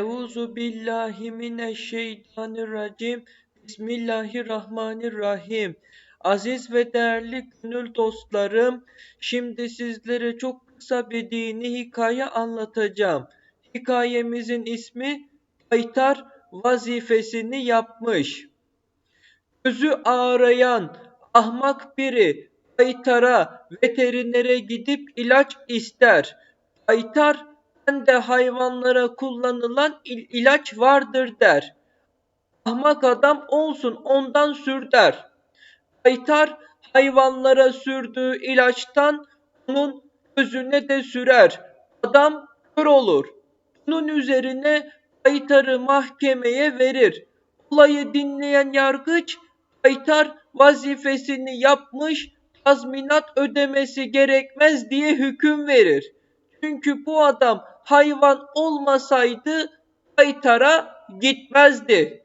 Euzu billahi mineşşeytanirracim. Bismillahirrahmanirrahim. Aziz ve değerli gönül dostlarım, şimdi sizlere çok kısa bir dini hikaye anlatacağım. Hikayemizin ismi Baytar vazifesini yapmış. Gözü ağrayan ahmak biri Baytar'a veterinere gidip ilaç ister. Baytar de hayvanlara kullanılan il ilaç vardır der. Ahmak adam olsun ondan sür der. Baytar hayvanlara sürdüğü ilaçtan onun gözüne de sürer. Adam kör olur. Bunun üzerine Baytar'ı mahkemeye verir. Olayı dinleyen yargıç Baytar vazifesini yapmış, tazminat ödemesi gerekmez diye hüküm verir. Çünkü bu adam hayvan olmasaydı Baytar'a gitmezdi.